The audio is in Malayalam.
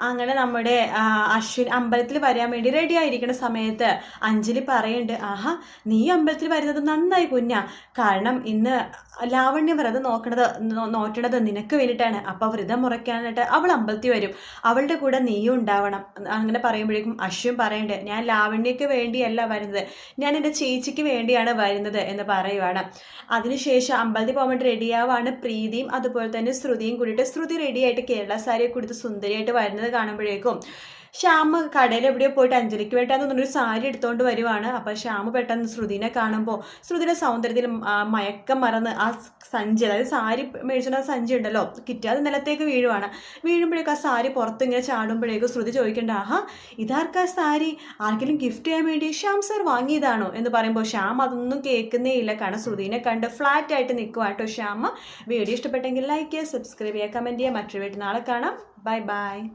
അങ്ങനെ നമ്മുടെ അശ്വിൻ അമ്പലത്തിൽ വരാൻ വേണ്ടി റെഡി ആയിരിക്കുന്ന സമയത്ത് അഞ്ജലി പറയുന്നുണ്ട് ആഹാ നീ അമ്പലത്തിൽ വരുന്നത് നന്നായി കുഞ്ഞ. കാരണം ഇന്ന് ലാവണ്യ വ്രതം നോക്കണത് നോറ്റണത് നിനക്ക് വേണ്ടിയിട്ടാണ്. അപ്പോൾ വ്രതം മുറയ്ക്കാനായിട്ട് അവൾ അമ്പലത്തിൽ വരും. അവളുടെ കൂടെ നീയും ഉണ്ടാവണം. അങ്ങനെ പറയുമ്പോഴേക്കും അശ്വിൻ പറയണ്ടേ ഞാൻ ലാവണ്യക്ക് വേണ്ടിയല്ല വരുന്നത്. ഞാൻ എന്റെ ചേച്ചിക്ക് വേണ്ടിയാണ് വരുന്നത് എന്ന് പറയുവാണ്. അതിനുശേഷം അമ്പലത്തിൽ പോകാൻ വേണ്ടി റെഡിയാവാണ് പ്രീതിയും അതുപോലെ തന്നെ ശ്രുതിയും കൂടിയിട്ട് ശ്രുതി റെഡിയായിട്ട് കേരള സാരിയൊക്കെ കൊടുത്ത് സുന്ദരിയായിട്ട് വരുന്നത് കാണുമ്പോഴേക്കും ശ്യാമ് കടയിൽ എവിടെയോ പോയിട്ട് അഞ്ജലിക്ക് വേണ്ടാന്ന് തോന്നുന്നു ഒരു സാരി എടുത്തുകൊണ്ട് വരുവാണ്. അപ്പോൾ ശ്യാമ് പെട്ടെന്ന് ശ്രുതിനെ കാണുമ്പോൾ ശ്രുതിയുടെ സൗന്ദര്യത്തിൽ മയക്കം മറന്ന് ആ സഞ്ചി അതായത് സാരി മേടിച്ചിട്ട് ആ സഞ്ചി ഉണ്ടല്ലോ കിട്ടി. അത് നിലത്തേക്ക് വീഴുവാണ്. വീഴുമ്പോഴേക്കും ആ സാരി പുറത്ത് ഇങ്ങനെ ചാടുമ്പോഴേക്കും ശ്രുതി ചോദിക്കേണ്ട ആഹാ ഇതാർക്കാ സാരി? ആർക്കെങ്കിലും ഗിഫ്റ്റ് ചെയ്യാൻ വേണ്ടി ശ്യാം സാർ വാങ്ങിയതാണോ? എന്ന് പറയുമ്പോൾ ശ്യാം അതൊന്നും കേൾക്കുന്നേ ഇല്ല. കാരണം ശ്രുതിനെ കണ്ട് ഫ്ലാറ്റ് ആയിട്ട് നിൽക്കുക കേട്ടോ ശ്യാമ വീഡിയോ ഇഷ്ടപ്പെട്ടെങ്കിൽ ലൈക്ക് ചെയ്യുക സബ്സ്ക്രൈബ് ചെയ്യുക കമന്റ് ചെയ്യുക. മറ്റൊരു വീട്ടിൽ നാളെ കാണാം. Bye bye